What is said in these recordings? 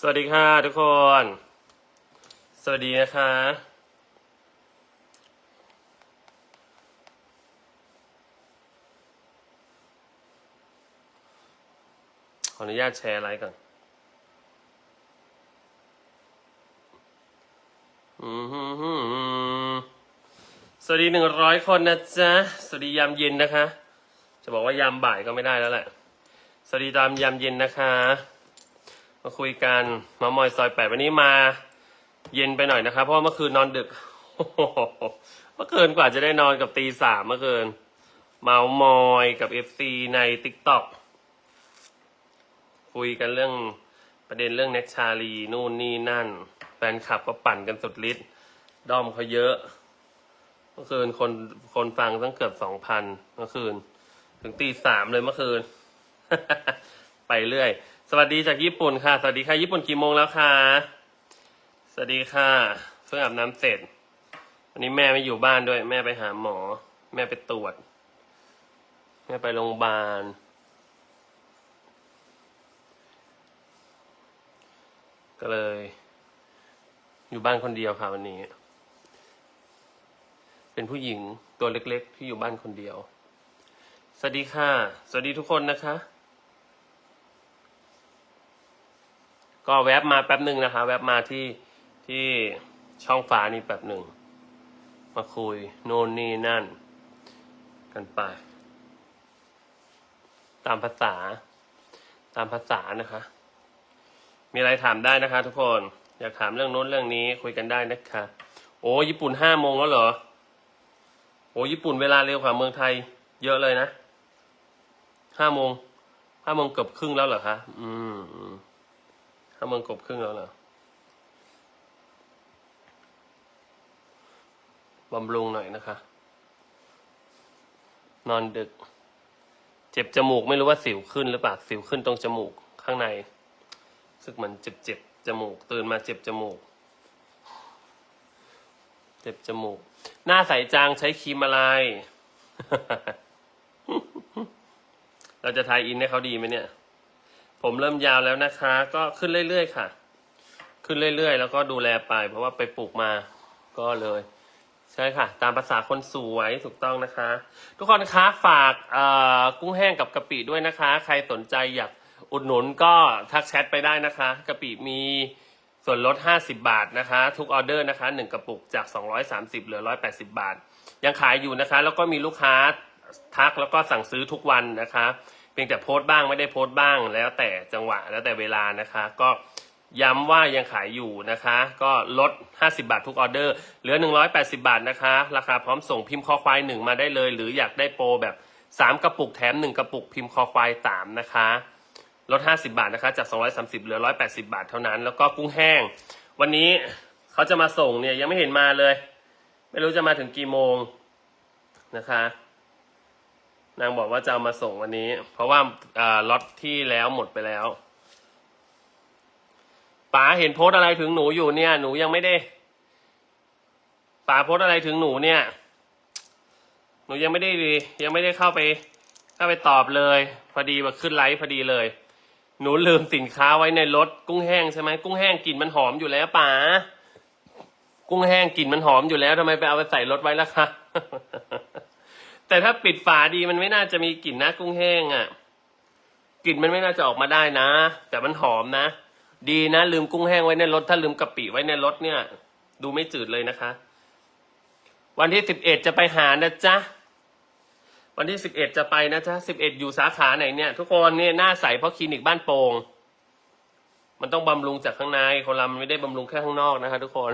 สวัสดีค่ะทุกคน สวัสดีนะคะ ขออนุญาตแชร์ไลฟ์ก่อนอืมฮึ่มฮึ่มสวัสดีหนึ่งร้อยคนนะจ๊ะ สวัสดียามเย็นนะคะ จะบอกว่ายามบ่ายก็ไม่ได้แล้วแหละ สวัสดีตามยามเย็นนะคะ มาคุยกันมามอยซอยแปดวันนี้มาเย็นไปหน่อยนะครับ เพราะว่าเมื่อคืนนอนดึกเมื่อคืนกว่าจะได้นอนกับตีสามเมื่อคืนเมามอยกับเอฟซีในติ๊กต็อกคุยกันเรื่องประเด็นเรื่องแน็กชาลีนู่นนี่นั่น แฟนคลับก็ปั่นกันสุดฤทธิ์ด้อมเขาเยอะ เมื่อคืนคนคนฟังตั้งเกือบสองพันเมื่อคืน ถึงตีสามเลยเมื่อคืน ไปเรื่อย สวัสดีจากญี่ปุ่นค่ะ สวัสดีค่ะ ญี่ปุ่นกี่โมงแล้วคะสวัสดีค่ะ เพิ่งอาบน้ำเสร็จ วันนี้แม่ไม่อยู่บ้านด้วย แม่ไปหาหมอ แม่ไปตรวจ แม่ไปโรงพยาบาล ก็เลย อยู่บ้านคนเดียวค่ะวันนี้ เป็นผู้หญิงตัวเล็กๆ ที่อยู่บ้านคนเดียว สวัสดีค่ะ สวัสดีทุกคนนะคะ ก็แวบมาแป๊บหนึ่งนะคะ แวบมาที่ที่ช่องฟ้านี่แป๊บหนึ่ง มาคุยโน่นนี่นั่น กันไป ตามภาษา ตามภาษานะคะ มีอะไรถามได้นะคะ ทุกคน อยากถามเรื่องโน้นเรื่องนี้คุยกันได้นะคะ โอ้ญี่ปุ่นห้าโมงแล้วเหรอ โอ้ญี่ปุ่นเวลาเร็วกว่าเมืองไทย เยอะเลยนะห้าโมงห้าโมงเกือบครึ่งแล้วเหรอคะ อืม อืมห้าโมงกบครึ่งแล้วเหรอบำรุงหน่อยนะคะ นอนดึก เจ็บจมูกไม่รู้ว่าสิวขึ้นหรือเปล่าสิวขึ้นตรงจมูกข้างในรู้สึกเหมือนเจ็บเจ็บจมูก ตื่นมาเจ็บจมูก เจ็บจมูก หน้าใสจางใช้ครีมอะไร เราจะทายอินให้เขาดีไหมเนี่ย ผมเริ่มยาวแล้วนะคะ ก็ขึ้นเรื่อยๆค่ะ ขึ้นเรื่อยๆ แล้วก็ดูแลไป เพราะว่าไปปลูกมาก็เลย ใช่ค่ะ ตามภาษาคนสวยถูกต้องนะคะ ทุกคนคะฝากกุ้งแห้งกับกะปิด้วยนะคะ ใครสนใจอยากอุดหนุนก็ทักแชทไปได้นะคะกะปิมีส่วนลด 50 บาทนะคะ ทุกออเดอร์นะคะ 1 กระปุกจาก 230 เหลือ 180 บาท ยังขายอยู่นะคะ แล้วก็มีลูกค้าทักแล้วก็สั่งซื้อทุกวันนะคะ พียงแต่โพสต์บ้างไม่ได้โพสต์บ้างแล้วแต่จังหวะแล้วแต่เวลานะคะ ก็ย้ำว่ายังขายอยู่นะคะ ก็ลด 50 บาททุกออเดอร์ เหลือ 180 บาทนะคะ ราคาพร้อมส่งพิมพ์คอควายหนึ่งมาได้เลย หรืออยากได้โปรแบบ 3 กระปุกแถม 1 กระปุกพิมพ์คอควายสามนะคะ ลด 50 บาทนะคะ จาก 230 เหลือ 180 บาทเท่านั้น แล้วก็กุ้งแห้ง วันนี้เขาจะมาส่งเนี่ยยังไม่เห็นมาเลย ไม่รู้จะมาถึงกี่โมงนะคะ นางบอกว่าจะเอามาส่งวันนี้ เพราะว่าล็อตที่แล้วหมดไปแล้วป๋าเห็นโพสอะไรถึงหนูอยู่เนี่ย หนูยังไม่ได้ป๋าโพสอะไรถึงหนูเนี่ย หนูยังไม่ได้ดียังไม่ได้เข้าไป เข้าไปตอบเลย พอดีมาขึ้นไลฟ์พอดีเลย หนูลืมสินค้าไว้ในรถกุ้งแห้งใช่ไหมกุ้งแห้งกลิ่นมันหอมอยู่แล้วป๋ากุ้งแห้งกลิ่นมันหอมอยู่แล้วทำไมไปเอาไปใส่รถไว้ล่ะคะ แต่ถ้าปิดฝาดีมันไม่น่าจะมีกลิ่นนะกุ้งแห้งอะ่ะกลิ่นมันไม่น่าจะออกมาได้นะ แต่มันหอมนะ ดีนะ ลืมกุ้งแห้งไว้ในรถ ถ้าลืมกะปิไว้ในรถเนี่ย ดูไม่จืดเลยนะคะ วันที่สิบเอ็ดจะไปหานะจ๊ะวันที่สิบเอ็ดจะไปนะจ๊ะสิบเอ็ดอยู่สาขาไหนเนี่ย ทุกคนเนี่ยหน้าใสเพราะคลินิกบ้านโป่งมันต้องบำรุงจากข้างในคนเรามันไม่ได้บำรุงแค่ข้างนอกนะคะ ทุกคน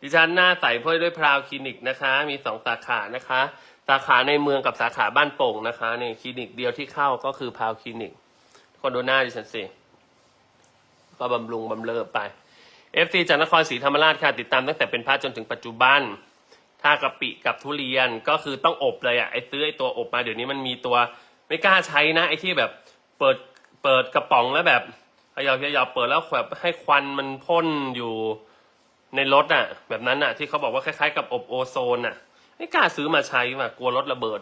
ดิฉันหน้าใสเพราะด้วยพราวคลินิกนะคะ มีสองสาขานะคะ สาขาในเมืองกับสาขาบ้านโป่งนะคะนี่คลินิกเดียวที่เข้าก็คือพาวคลินิกคนดูหน้าดิฉันสิก็บำรุงบำเรอไป FC จากนครศรีธรรมราชค่ะติดตามตั้งแต่เป็นพระจนถึงปัจจุบัน ถ้ากะปิกับทุเรียนก็คือต้องอบเลยอะ่ะไอ้ซื้อไอ้ตัวอบมาเดี๋ยวนี้มันมีตัวไม่กล้าใช้นะ ไอ้ที่แบบเปิดเปิดกระป๋องแล้วแบบขยับขยับเปิดแล้วแบบให้ควันมันพ่นอยู่ในรถอะ แบบนั้นอะ ที่เขาบอกว่าคล้ายๆ กับอบโอโซนอะ ไม่กล้าซื้อมาใช้ว่ะกลัวรถระเบิด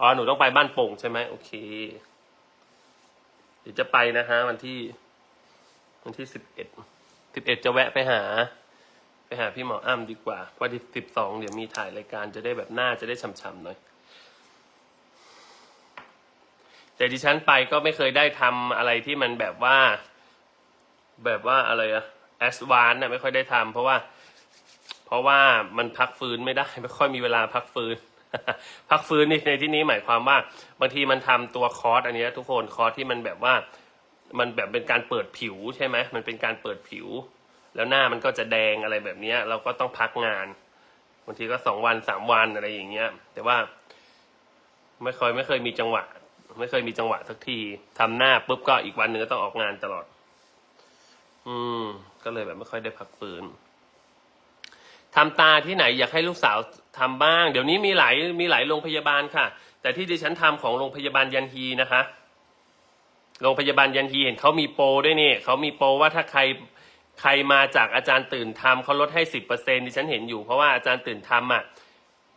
อ๋อ หนูต้องไปบ้านโป่งใช่ไหมโอเค เดี๋ยวจะไปนะฮะวันที่ วันที่สิบเอ็ด สิบเอ็ดจะแวะไปหา ไปหาพี่หมออ้ำดีกว่าวันที่สิบสองเดี๋ยวมีถ่ายรายการจะได้แบบหน้าจะได้ช่ำๆหน่อย แต่ดิฉันไปก็ไม่เคยได้ทำอะไรที่มันแบบว่า แบบว่าอะไรอะแอสวานน่ะไม่ค่อยได้ทำเพราะว่า เพราะว่ามันพักฟื้นไม่ได้ ไม่ค่อยมีเวลาพักฟื้น พักฟื้นนี่ในที่นี้หมายความว่า บางทีมันทำตัวคอร์สอันนี้ทุกคนคอร์สที่มันแบบว่า มันแบบเป็นการเปิดผิวใช่ไหมมันเป็นการเปิดผิว แล้วหน้ามันก็จะแดงอะไรแบบนี้เราก็ต้องพักงานบางทีก็สองวันสามวันอะไรอย่างเงี้ย แต่ว่า ไม่เคยไม่เคยมีจังหวะ ไม่เคยมีจังหวะสักทีทำหน้าปุ๊บก็อีกวันหนึ่งก็ต้องออกงานตลอด อืม ก็เลยแบบไม่ค่อยได้พักฟื้น ทำตาที่ไหนอยากให้ลูกสาวทำบ้าง เดี๋ยวนี้มีหลายมีหลายโรงพยาบาลค่ะ แต่ที่ดิฉันทำของโรงพยาบาลยันฮีนะคะโรงพยาบาลยันฮีเห็นเขามีโปรด้วยนี่เขามีโปรว่าถ้าใครใครมาจากอาจารย์ตื่นทำเขาลดให้สิบเปอร์เซ็นดิฉันเห็นอยู่เพราะว่าอาจารย์ตื่นทำอะ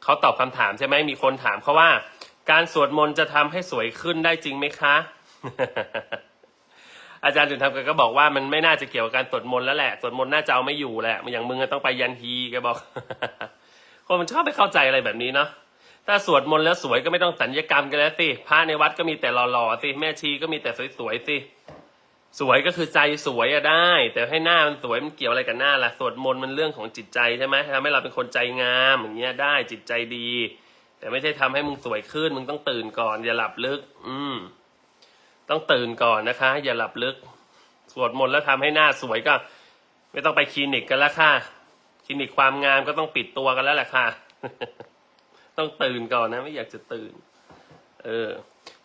เขาตอบคำถามใช่ไหมมีคนถามเขาว่า การสวดมนต์จะทำให้สวยขึ้นได้จริงไหมคะ อาจารย์ถึงทำกันก็บอกว่ามันไม่น่าจะเกี่ยวกับการสวดมนต์แล้วแหละสวดมนต์น่าจะเอาไม่อยู่แหละอย่างมึงก็ต้องไปยันฮีแกบอกคนมันชอบไปเข้าใจอะไรแบบนี้เนาะถ้าสวดมนต์แล้วสวยก็ไม่ต้องสัญญกรรมกันแล้วสิพระในวัดก็มีแต่หล่อๆสิแม่ชีก็มีแต่สวยๆสิสวยก็คือใจสวยอะได้ แต่ให้หน้ามันสวยมันเกี่ยวอะไรกับหน้าล่ะสวดมนต์มันเรื่องของจิตใจใช่ไหมทำให้เราเป็นคนใจงามอย่างเงี้ยได้จิตใจดี แต่ไม่ใช่ทำให้มึงสวยขึ้นมึงต้องตื่นก่อนอย่าหลับลึก อืม ต้องตื่นก่อนนะคะ อย่าหลับลึก สวดมนต์แล้วทำให้หน้าสวยก็ ไม่ต้องไปคลินิกกันแล้วค่ะ คลินิกความงามก็ต้องปิดตัวกันแล้วแหละค่ะ ต้องตื่นก่อนนะ ไม่อยากจะตื่น เออ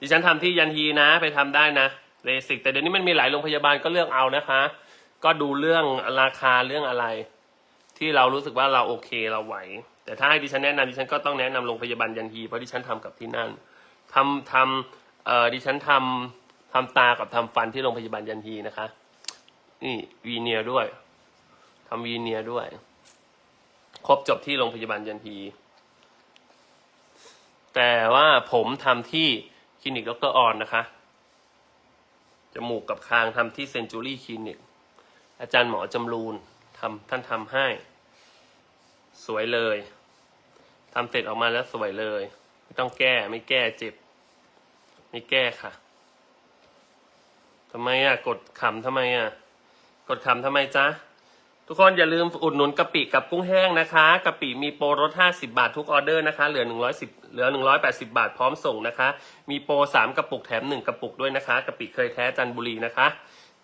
ดิฉันทำที่ยันฮีนะ ไปทำได้นะเลสิกแต่เดี๋ยวนี้มันมีหลายโรงพยาบาลก็เลือกเอานะคะ ก็ดูเรื่องราคาเรื่องอะไร ที่เรารู้สึกว่าเราโอเคเราไหว แต่ถ้าให้ดิฉันแนะนำดิฉันก็ต้องแนะนำโรงพยาบาลยันฮีเพราะดิฉันทำกับที่นั่นทำทำเอ่อดิฉันทำ ทำตากับทำฟันที่โรงพยาบาลยันฮีนะคะ นี่วีเนียร์ด้วยทำวีเนียร์ด้วย ครบจบที่โรงพยาบาลยันฮีแต่ว่าผมทำที่คลินิกดรออนนะคะ จมูกกับคางทำที่เซนจูรี่คลินิก อาจารย์หมอจำรูนทำท่านทำให้ สวยเลยทำเสร็จออกมาแล้วสวยเลย ไม่ต้องแก้ไม่แก้เจ็บ ไม่แก้ค่ะ ทำไมอะ กดขำทำไมอะ กดขำทำไมจ๊ะ ทุกคนอย่าลืมอุดหนุนกะปิกับกุ้งแห้งนะคะกะปิมีโปรลด50 บาททุกออเดอร์นะคะ เหลือ 110เหลือ 180 บาทพร้อมส่งนะคะ มีโปร3กระปุกแถม 1 กระปุกด้วยนะคะกะปิเคยแท้จันบุรีนะคะ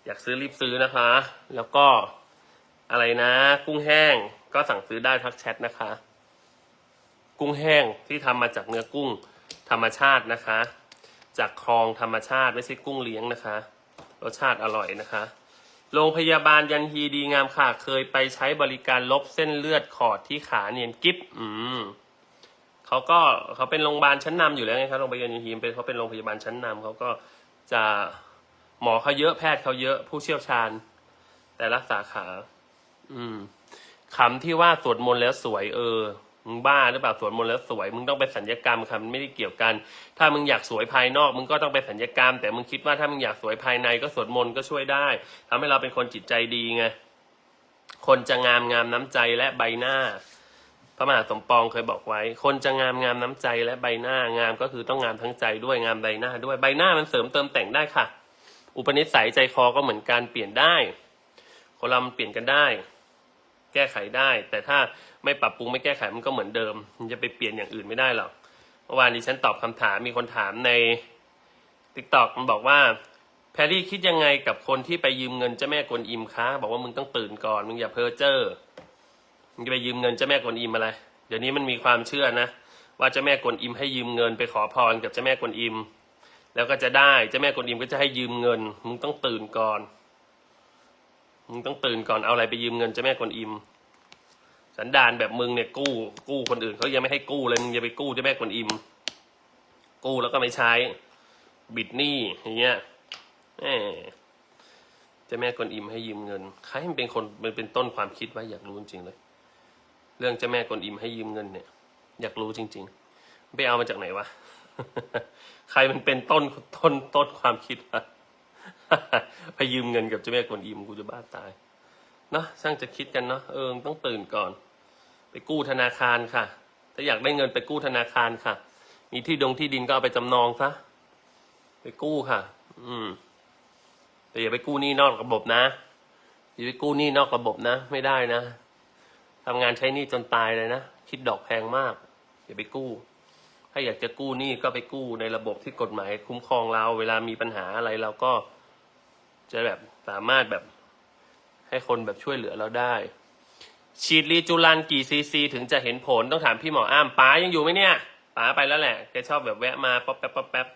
อยากซื้อรีบซื้อนะคะ แล้วก็อะไรนะ กุ้งแห้งก็สั่งซื้อได้ทักแชทนะคะ กุ้งแห้งที่ทำมาจากเนื้อกุ้งธรรมชาตินะคะ จากคลองธรรมชาติไม่ใช่กุ้งเลี้ยงนะคะ รสชาติอร่อยนะคะ โรงพยาบาลยันฮีดีงามค่ะ เคยไปใช้บริการลบเส้นเลือดขอดที่ขาเนียนกิฟอืมเขาก็เขาเป็นโรงพยาบาลชั้นนำอยู่แล้วไงครับโรงพยาบาลยันฮีเป็นเขาเป็นโรงพยาบาลชั้นนำเขาก็จะหมอเขาเยอะแพทย์เขาเยอะผู้เชี่ยวชาญ แต่ละสาขา อืมคำที่ว่าสวดมนต์แล้วสวยเออ มึงบ้าหรือเปล่าสวดมนต์แล้วสวย มึงต้องไปสัญญกรรมค่ะมันไม่ได้เกี่ยวกัน ถ้ามึงอยากสวยภายนอก มึงก็ต้องไปสัญญกรรม แต่มึงคิดว่าถ้ามึงอยากสวยภายในก็สวดมนต์ก็ช่วยได้ทำให้เราเป็นคนจิตใจดีไงคนจะงามงามน้ำใจและใบหน้า พระมหาสมปองเคยบอกไว้ คนจะงามงามน้ำใจและใบหน้างามก็คือต้องงามทั้งใจด้วยงามใบหน้า ด้วยใบหน้ามันเสริมเติมแต่งได้ค่ะ อุปนิสัยใจคอก็เหมือนการเปลี่ยนได้คนเรามันเปลี่ยนกันได้ แก้ไขได้ แต่ถ้าไม่ปรับปรุงไม่แก้ไขมันก็เหมือนเดิม มันจะไปเปลี่ยนอย่างอื่นไม่ได้หรอกเมื่อวานนี้ฉันตอบคำถามมีคนถามในทิกตอกมันบอกว่าแพรรี่คิดยังไงกับคนที่ไปยืมเงินเจ้าแม่กวนอิมคะบอกว่ามึงต้องตื่นก่อนมึงอย่าเพ้อเจ้อมึงจะไปยืมเงินเจ้าแม่กวนอิมอะไร เดี๋ยวนี้มันมีความเชื่อนะ ว่าเจ้าแม่กวนอิมให้ยืมเงินไปขอพรกับเจ้าแม่กวนอิม แล้วก็จะได้เจ้าแม่กวนอิมก็จะให้ยืมเงิน มึงต้องตื่นก่อน มึงต้องตื่นก่อนเอาอะไรไปยืมเงินเจ้าแม่กวนอิม สันดานแบบมึงเนี่ยกู้ กู้คนอื่นเขายังไม่ให้กู้เลยมึงจะไปกู้เจ้าแม่กวนอิม กู้แล้วก็ไม่ใช้ บิดหนี้อย่างเงี้ยแหมเจ้าแม่กวนอิมให้ยืมเงินใครมันเป็นคนมันเป็นต้นความคิดว่าอยากรู้จริงเลย เรื่องเจ้าแม่กวนอิมให้ยืมเงินเนี่ย อยากรู้จริง ๆ ไปเอามาจากไหนวะใครมันเป็นต้นต้นต้นความคิดวะ ไปยืมเงินกับเจ้าแม่กวนอิมกูจะบ้าตายเนาะช่างจะคิดกันเนาะเออต้องตื่นก่อน ไปกู้ธนาคารค่ะ ถ้าอยากได้เงินไปกู้ธนาคารค่ะ มีที่ดงที่ดินก็เอาไปจำนองซะไปกู้ค่ะ อืม แต่อย่าไปกู้หนี้นอกระบบนะอย่าไปกู้หนี้นอกระบบนะ ไม่ได้นะทำงานใช้หนี้จนตายเลยนะคิดดอกแพงมาก อย่าไปกู้ ถ้าอยากจะกู้หนี้ก็ไปกู้ในระบบที่กฎหมาย คุ้มครองเรา เวลามีปัญหาอะไรเราก็ จะแบบสามารถแบบให้คนแบบช่วยเหลือเราได้ ฉีดรีจูรันกี่ซีซี ถึงจะเห็นผลต้องถามพี่หมออ้ามป๋ายังอยู่ไหมเนี่ยป๋าไปแล้วแหละแกชอบแบบแวะมาป๊อปแป๊บป๊อปแป๊บ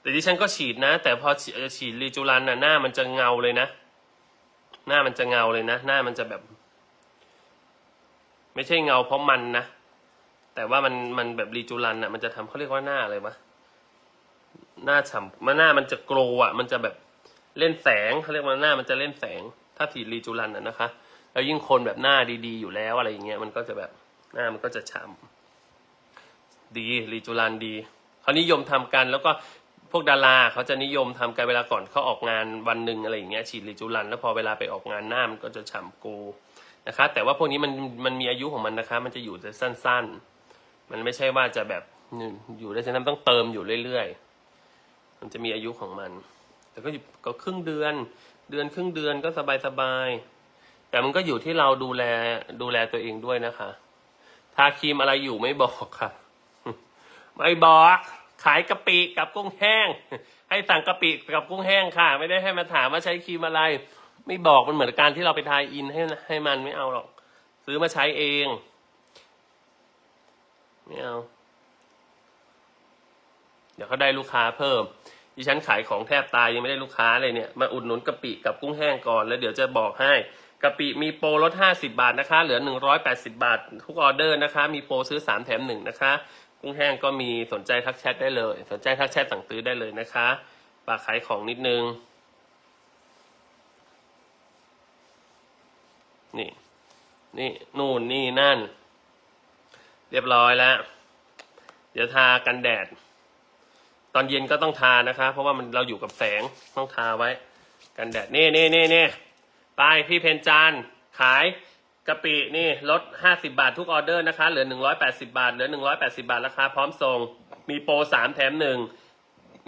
แต่ดิฉันก็ฉีดนะ แต่พอฉีดฉีดรีจูรันน่ะหน้ามันจะเงาเลยนะ หน้ามันจะเงาเลยนะ หน้ามันจะแบบ ไม่ใช่เงาเพราะมันนะแต่ว่ามันมันแบบรีจูรันอะ มันจะทำเขาเรียกว่าหน้าอะไรวะหน้าฉ่ำมันหน้ามันจะโกลว์อะ มันจะแบบ เล่นแสงเขาเรียกว่าหน้ามันจะเล่นแสง ถ้าฉีดรีจูรันอะนะคะ แล้วยิ่งคนแบบหน้าดีๆ อยู่แล้วอะไรอย่างเงี้ยมันก็จะแบบหน้ามันก็จะฉ่ำดีรีจูรันดีเขานิยมทำกันแล้วก็พวกดาราเขาจะนิยมทำกันเวลาก่อนเขาออกงานวันหนึ่งอะไรอย่างเงี้ยฉีดรีจูรันแล้วพอเวลาไปออกงานหน้ามันก็จะฉ่ำโกลว์นะคะ แต่ว่าพวกนี้มันมันมีอายุของมันนะคะ มันจะอยู่แต่สั้น ๆ มันไม่ใช่ว่าจะแบบอยู่ได้ฉะนั้นต้องเติมอยู่เรื่อยๆ มันจะมีอายุของมัน แต่ก็อยู่ก็ครึ่งเดือน เดือนครึ่งเดือนก็สบายๆแต่มันก็อยู่ที่เราดูแลดูแลตัวเองด้วยนะคะทาครีมอะไรอยู่ไม่บอกค่ะไม่บอก ขายกะปิกับกุ้งแห้ง ให้สั่งกะปิกับกุ้งแห้งค่ะ ไม่ได้ให้มาถามว่าใช้ครีมอะไร ไม่บอกมันเหมือนการที่เราไปทายอินให้ให้มันไม่เอาหรอก ซื้อมาใช้เองไม่เอาเดี๋ยวเขาได้ลูกค้าเพิ่ม ดิฉันขายของแทบตายยังไม่ได้ลูกค้าเลยเนี่ยมาอุดหนุนกะปิกับกุ้งแห้งก่อนแล้วเดี๋ยวจะบอกให้กะปิมีโปรลด 50 บาทนะคะ เหลือ 180 บาท ทุกออเดอร์นะคะ มีโปรซื้อ 3 แถม 1 นะคะ กุ้งแห้งก็มีสนใจทักแชทได้เลย สนใจทักแชทสั่งซื้อได้เลยนะคะฝากขายของนิดนึง นี่ นี่ นู่น นี่ นั่น เรียบร้อยแล้ว เดี๋ยวทากันแดด ตอนเย็นก็ต้องทานะคะ เพราะว่ามันเราอยู่กับแสงต้องทาไว้ กันแดดนี่นี่นี่นี่ไปพี่เพนจานขายกะปินี่ลดห้าสิบาททุกออเดอร์นะคะ เหลือหนึ่งร้อยแปดสิบาท เหลือหนึ่งร้อยแปดสิบาทราคาพร้อมส่ง มีโปรสามแถมหนึ่ง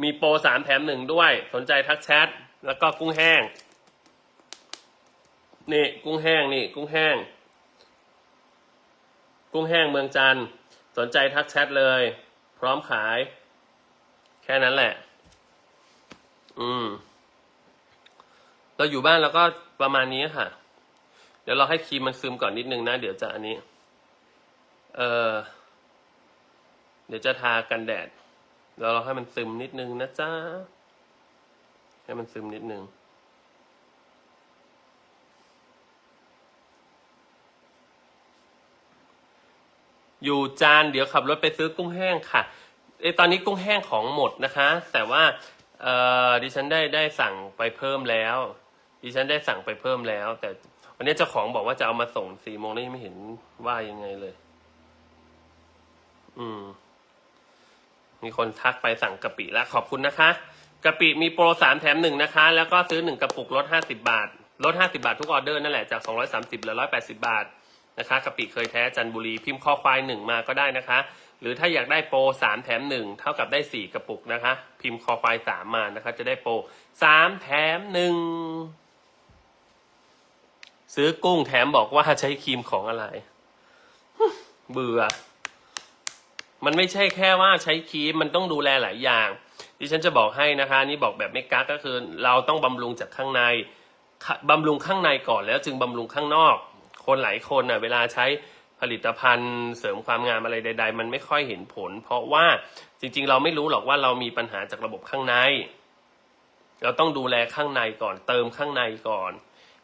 มีโปรสามแถมหนึ่งด้วย สนใจทักแชท แล้วก็กุ้งแห้ง นี่กุ้งแห้งนี่ กุ้งแห้ง กุ้งแห้งเมืองจันทร์ สนใจทักแชทเลย พร้อมขาย ค่นั้นแหละ อืม เราอยู่บ้านเราก็ประมาณนี้ค่ะ เดี๋ยวเราให้ครีมมันซึมก่อนนิดนึงนะ เดี๋ยวจะอันนี้ เออเดี๋ยวจะทากันแดด แล้วเราให้มันซึมนิดนึงนะจ๊ะ ให้มันซึมนิดนึงอยู่จานเดี๋ยวขับรถไปซื้อกุ้งแห้งค่ะ เอยตอนนี้กุ้งแห้งของหมดนะคะ แต่ว่าเอ่อดิฉันได้ได้สั่งไปเพิ่มแล้ว ดิฉันได้สั่งไปเพิ่มแล้ว แต่วันนี้เจ้าของบอกว่าจะเอามาส่งสี่โมงแล้วยังไม่เห็นว่ายังไงเลย อืม มีคนทักไปสั่งกะปิแล้วขอบคุณนะคะกะปิมีโปรสามแถมหนึ่งนะคะ แล้วก็ซื้อหนึ่งกระปุกลดห้าสิบาทลดห้าสิบาททุกออเดอร์นั่นแหละจากสองร้อยสามสิบเหลือร้อยแปดสิบาทนะคะกะปิเคยแท้จันบุรีพิมพ์ข้อควายหนึ่งมาก็ได้นะคะ หรือถ้าอยากได้โปรสามแถมหนึ่งเท่ากับได้สี่กระปุกนะคะ พิมพ์คอควายสามมานะคะ จะได้โปรสามแถมหนึ่งซื้อกุ้งแถมบอกว่าใช้ครีมของอะไร เบื่อ มันไม่ใช่แค่ว่าใช้ครีมมันต้องดูแลหลายอย่างดิฉันจะบอกให้นะคะ นี่บอกแบบไม่กักก็คือ เราต้องบำรุงจากข้างในบำรุงข้างในก่อนแล้วจึงบำรุงข้างนอก คนหลายคนน่ะ เวลาใช้ ผลิตภัณฑ์เสริมความงามอะไรใด ๆ มันไม่ค่อยเห็นผล เพราะว่าจริง ๆ เราไม่รู้หรอกว่าเรามีปัญหาจากระบบข้างใน เราต้องดูแลข้างในก่อนเติมข้างในก่อน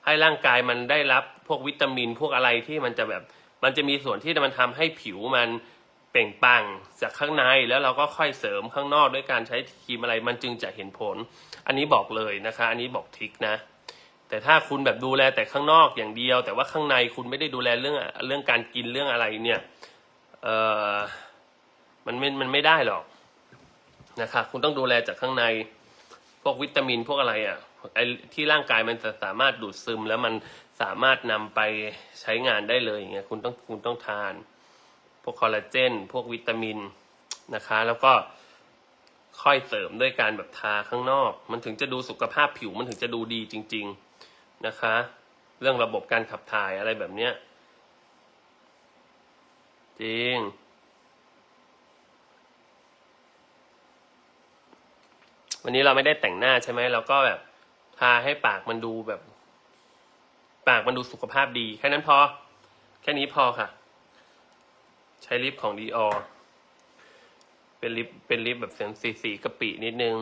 ให้ร่างกายมันได้รับพวกวิตามินพวกอะไรที่มันจะแบบ มันจะมีส่วนที่มันทำให้ผิวมันเปล่งปลั่งจากข้างในแล้วเราก็ค่อยเสริมข้างนอกด้วยการใช้ครีมอะไรมันจึงจะเห็นผล อันนี้บอกเลยนะคะ อันนี้บอกทริคนะ แต่ถ้าคุณแบบดูแลแต่ข้างนอกอย่างเดียว แต่ว่าข้างในคุณไม่ได้ดูแลเรื่องเรื่องการกินเรื่องอะไรเนี่ยเออมันไม่มันไม่ได้หรอกนะคะคุณต้องดูแลจากข้างในพวกวิตามินพวกอะไรอะ่ะไอที่ร่างกายมันจะสามารถดูดซึมแล้วมันสามารถนำไปใช้งานได้เลยอย่างเงี้ยคุณต้องคุณต้องทาน พวกคอลลาเจน พวกวิตามินนะคะ แล้วก็ค่อยเสริมด้วยการแบบทาข้างนอก มันถึงจะดูสุขภาพผิวมันถึงจะดูดีจริง ๆ นะคะ เรื่องระบบการขับถ่ายอะไรแบบเนี้ย จริง วันนี้เราไม่ได้แต่งหน้าใช่ไหมเราก็แบบทาให้ปากมันดูแบบ ปากมันดูสุขภาพดี แค่นั้นพอ แค่นี้พอค่ะ ใช้ลิปของดีออเป็นลิปเป็นลิปแบบเสียงสีสีกะปินิดนึง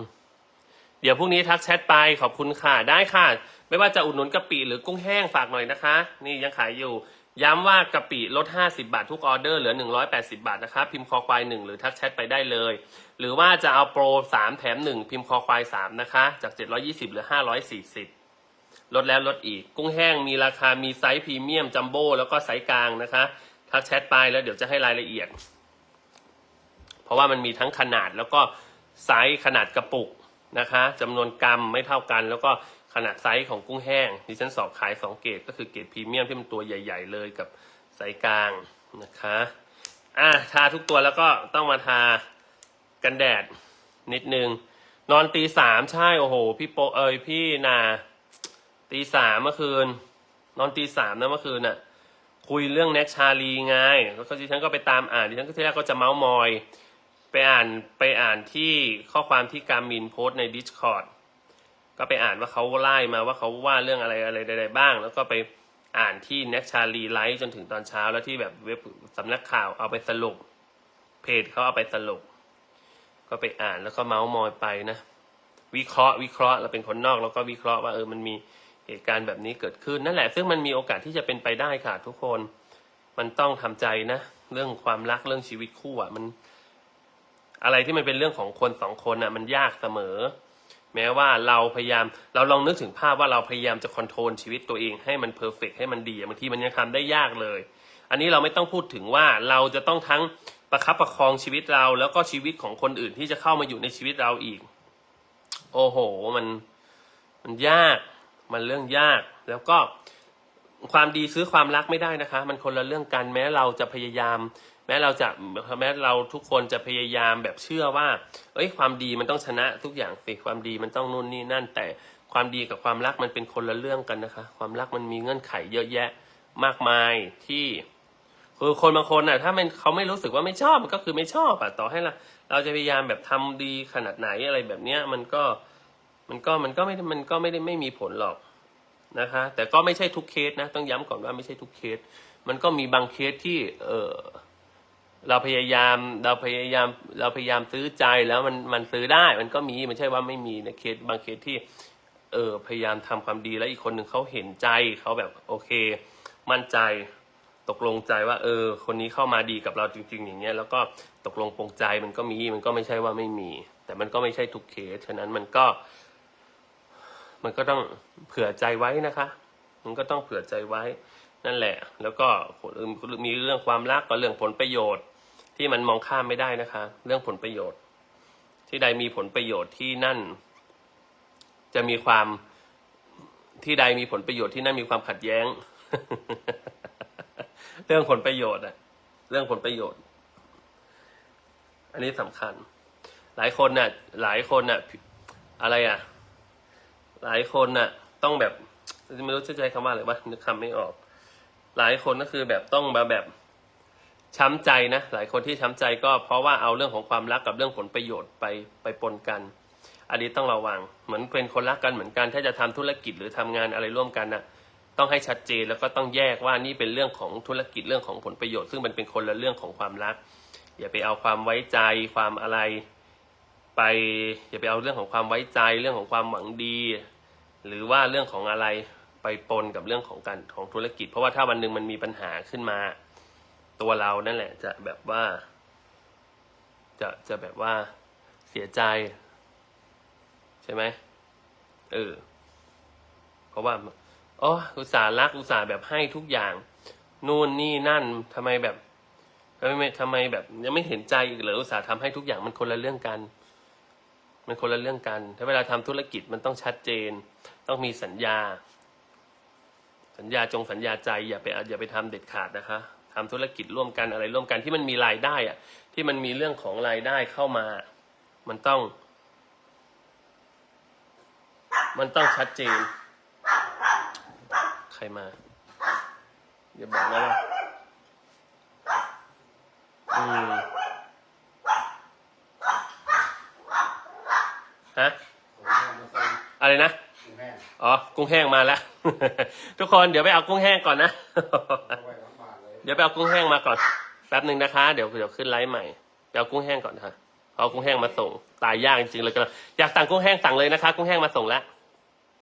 เดี๋ยวพรุ่งนี้ทักแชทไปขอบคุณค่ะได้ค่ะ ไม่ว่าจะอุดหนุนกะปิหรือกุ้งแห้งฝากหน่อยนะคะ นี่ยังขายอยู่ ย้ำว่ากะปิลด 50 บาททุกออเดอร์เหลือ 180 บาทนะคะพิมพ์คอควาย1หรือทักแชทไปได้เลย หรือว่าจะเอาโปร 3 แถม 1 พิมพ์คอควาย3นะคะจาก 720เหลือ 540 ลดแล้วลดอีก กุ้งแห้งมีราคามีไซส์พรีเมียมจัมโบ้แล้วก็ไซส์กลางนะคะทักแชทไปแล้วเดี๋ยวจะให้รายละเอียด เพราะว่ามันมีทั้งขนาดแล้วก็ไซส์ขนาดกระปุก นะคะจำนวนกรัมไม่เท่ากัน แล้วก็ขนาดไซส์ของกุ้งแห้งดิฉันสอบขายสองเกรดก็คือเกรดพรีเมียมที่มันตัวใหญ่ ๆ เลยกับไซส์กลางนะคะอะทาทุกตัวแล้วก็ต้องมาทากันแดดนิดนึง นอนตีสามใช่โอ้โห พี่โปเอยพี่นาตีสามเมื่อคืน นอนตีสามนะเมื่อคืนน่ะ คุยเรื่องแน็กชาลีไงแล้วก็ดิฉันก็ไปตามอ่านดิฉันก็ที่แรกก็จะเมาส์มอย ไปอ่านไปอ่านที่ข้อความที่การมินโพสใน Discord ก็ไปอ่านว่าเขาไล่มาว่าเขาว่าเรื่องอะไรอะไรใดๆบ้าง แล้วก็ไปอ่านที่แน็กชาลีไลฟ์จนถึงตอนเช้าแล้วที่แบบเว็บสำนักข่าวเอาไปสรุป เพจเขาเอาไปสรุป ก็ไปอ่านแล้วก็เมาส์มอยไปนะ วิเคราะห์วิเคราะห์เราเป็นคนนอก แล้วก็วิเคราะห์ว่าเออมันมีเหตุการณ์แบบนี้เกิดขึ้นนั่นแหละ ซึ่งมันมีโอกาสที่จะเป็นไปได้ค่ะ ทุกคนมันต้องทำใจนะ เรื่องความรักเรื่องชีวิตคู่อะมัน อะไรที่มันเป็นเรื่องของคนสองคนอะมันยากเสมอ แม้ว่าเราพยายามเราลองนึกถึงภาพว่าเราพยายามจะคอนโทรลชีวิตตัวเองให้มันเพอร์เฟกให้มันดีบางทีมันยังทำได้ยากเลย อันนี้เราไม่ต้องพูดถึงว่าเราจะต้องทั้งประคับประคองชีวิตเราแล้วก็ชีวิตของคนอื่นที่จะเข้ามาอยู่ในชีวิตเราอีก โอ้โห มันมันยาก มันเรื่องยาก แล้วก็ความดีซื้อความรักไม่ได้นะคะ มันคนละเรื่องกันแม้เราจะพยายาม แม้เราจะแม้เราทุกคนจะพยายามแบบเชื่อว่า เอ้ยความดีมันต้องชนะทุกอย่างสิความดีมันต้องนู่นนี่นั่น แต่ความดีกับความรักมันเป็นคนละเรื่องกันนะคะ ความรักมันมีเงื่อนไขเยอะแยะมากมายที่คือคนบางคนน่ะ ถ้ามันเขาไม่รู้สึกว่าไม่ชอบมันก็คือไม่ชอบอะต่อให้เราเราจะพยายามแบบทำดีขนาดไหนอะไรแบบเนี้ยมันก็มันก็มันก็ไม่มันก็ไม่ได้ไม่มีผลหรอกนะคะ แต่ก็ไม่ใช่ทุกเคสนะ ต้องย้ำก่อนว่าไม่ใช่ทุกเคส มันก็มีบางเคสที่ เออ เราพยายามเราพยายามเราพยายามซื้อใจแล้วมันมันซื้อได้มันก็มีมันใช่ว่าไม่มีนะเคสบางเคสที่เออพยายามทำความดีแล้วอีกคนหนึ่งเขาเห็นใจเขาแบบโอเค มั่นใจตกลงใจว่า เออ คนนี้เข้ามาดีกับเราจริง ๆ อย่างเงี้ยแล้วก็ตกลงปรงใจมันก็มีมันก็ไม่ใช่ว่าไม่มี แต่มันก็ไม่ใช่ทุกเคสฉะนั้นมันก็ มันก็ต้องเผื่อใจไว้นะคะ มันก็ต้องเผื่อใจไว้นั่นแหละ แล้วก็มีเรื่องความรักกับเรื่องผลประโยชน์ ที่มันมองข้ามไม่ได้นะคะ เรื่องผลประโยชน์ ที่ใดมีผลประโยชน์ที่นั่น จะมีความที่ใดมีผลประโยชน์ที่นั่นมีความขัดแย้ง เรื่องผลประโยชน์อะเรื่องผลประโยชน์ อันนี้สำคัญ หลายคนน่ะ หลายคนน่ะ อะไรอะ หลายคนน่ะ ต้องแบบไม่รู้จะใช้คำว่าอะไรวะนึกคำไม่ออก หลายคนก็คือแบบต้องมาแบบ ช้ำใจนะหลายคนที่ช้ำใจก็เพราะว่าเอาเรื่องของความรักกับเรื่องผลประโยชน์ไปไปปนกัน อันนี้ต้องระวังเหมือนเป็นคนรักกันเหมือนกัน ถ้าจะทำธุรกิจหรือทำงานอะไรร่วมกันน่ะต้องให้ชัดเจนแล้วก็ต้องแยกว่านี่เป็นเรื่องของธุรกิจเรื่องของผลประโยชน์ ซึ่งมันเป็นคนละเรื่องของความรัก อย่าไปเอาความไว้ใจความอะไร ไปอย่าไปเอาเรื่องของความไว้ใจเรื่องของความหวังดี หรือว่าเรื่องของอะไรไปปนกับเรื่องของการของธุรกิจ เพราะว่าถ้าวันหนึ่งมันมีปัญหาขึ้นมา ตัวเรานั่นแหละ จะแบบว่า จะจะแบบว่าเสียใจ ใช่ไหมเออเพราะว่าอ๋ออุตส่าห์รักอุตส่าห์แบบให้ทุกอย่าง นู่นนี่นั่นทำไมแบบทำไมทำไมแบบยังไม่เห็นใจอีกเหรออุตส่าห์ทำให้ทุกอย่างมันคนละเรื่องกัน มันคนละเรื่องกัน ถ้าเวลาทำธุรกิจมันต้องชัดเจน ต้องมีสัญญา สัญญาจงสัญญาใจอย่าไปอย่าไปทำเด็ดขาดนะคะ ทำธุรกิจร่วมกันอะไรร่วมกันที่มันมีรายได้อะที่มันมีเรื่องของรายได้เข้ามา มันต้อง มันต้องชัดเจน ใครมาอย่าบอกนะว่าอืมฮะอะไรนะอ๋อ กุ้งแห้งมาแล้ว ทุกคนเดี๋ยวไปเอากุ้งแห้งก่อนนะ เดี๋ยวไปเอากุ้งแห้งมาก่อน แป๊บหนึ่งนะคะ เดี๋ยวเดี๋ยวขึ้นไลฟ์ใหม่ไปเอากุ้งแห้งก่อนนะคะเอากุ้งแห้งมาส่ง ตายยากจริงๆเลยก็อยากสั่งกุ้งแห้งสั่งเลยนะคะ กุ้งแห้งมาส่งแล้ว